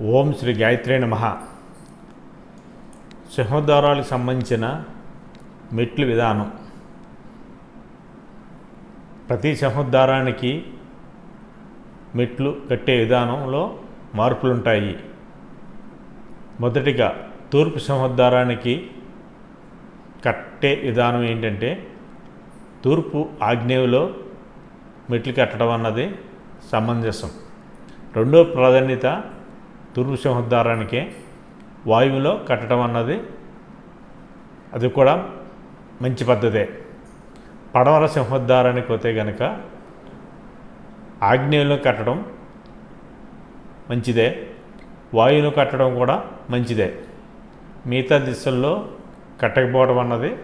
ఓం శ్రీ గాయత్రి నమ. సింహద్వారాలకు సంబంధించిన మెట్లు విధానం. ప్రతి సింహద్వారానికి మెట్లు కట్టే విధానంలో మార్పులుంటాయి. మొదటిగా తూర్పు సింహద్వారానికి కట్టే విధానం ఏంటంటే తూర్పు ఆగ్నేయులో మెట్లు కట్టడం అన్నది సమంజసం. రెండో ప్రాధాన్యత తూర్పు సింహద్వారానికి వాయువులో కట్టడం అన్నది అది కూడా మంచి పద్ధతే. పడవల సింహద్వారానికి పోతే గనక ఆగ్నేయంలో కట్టడం మంచిదే. వాయువులో కట్టడం కూడా మంచిదే. మిగతా దిశల్లో కట్టకపోవడం అన్నది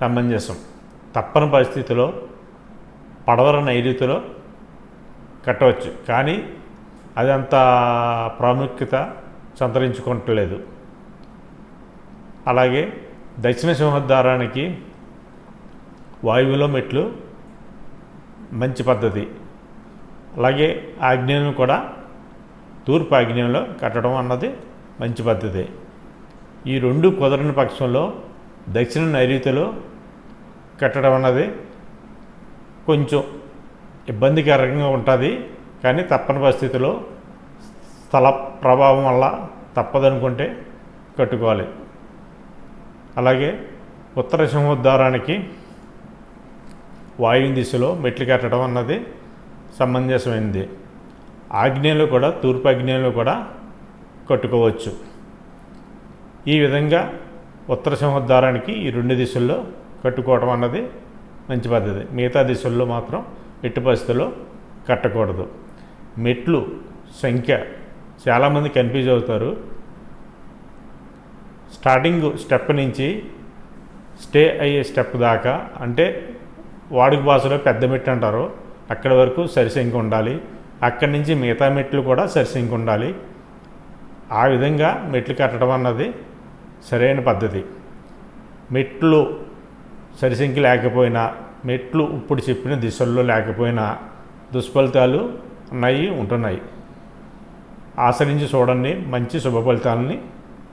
సమంజసం. తప్పని పరిస్థితిలో పడవల నైరుతిలో కట్టవచ్చు. కానీ అది అంత ప్రాముఖ్యత సంతరించుకోవట్లేదు. అలాగే దక్షిణ సింహద్వారానికి వాయువులో మెట్లు మంచి పద్ధతి. అలాగే ఆగ్నేయం కూడా తూర్పు ఆగ్నేయంలో కట్టడం అన్నది మంచి పద్ధతి. ఈ రెండు కుదరని పక్షంలో దక్షిణ నైరుతిలో కట్టడం అన్నది కొంచెం ఇబ్బందికరంగా ఉంటుంది. కానీ తప్పని పరిస్థితిలో స్థల ప్రభావం వల్ల తప్పదనుకుంటే కట్టుకోవాలి. అలాగే ఉత్తర సింహోద్ధారానికి వాయు దిశలో మెట్లు కట్టడం అన్నది సమంజసమైనది ఆగ్నేయంలో కూడా తూర్పు ఆగ్నేయంలో కూడా కట్టుకోవచ్చు. ఈ విధంగా ఉత్తర సింహోద్ధారానికి ఈ రెండు దిశల్లో కట్టుకోవడం అన్నది మంచి పద్ధతి. మిగతా దిశల్లో మాత్రం ఎట్టి పరిస్థితుల్లో కట్టకూడదు. మెట్లు సంఖ్య. చాలామంది కన్ఫ్యూజ్ అవుతారు. స్టార్టింగ్ స్టెప్ నుంచి స్టే అయ్యే స్టెప్ దాకా అంటే వాడుక భాషలో పెద్ద మెట్టు అంటారు. అక్కడి వరకు సరిసంఖ్య ఉండాలి. అక్కడి నుంచి మిగతా మెట్లు కూడా సరిసంఖ్య ఉండాలి. ఆ విధంగా మెట్లు కట్టడం అన్నది సరైన పద్ధతి. మెట్లు సరిసింకి లేకపోయినా మెట్లు ఇప్పుడు చెప్పిన దిశల్లో లేకపోయినా దుష్ఫలితాలు ఉన్నాయి ఉంటున్నాయి. ఆచరించి చూడండి మంచి శుభ ఫలితాలని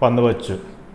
పొందవచ్చు.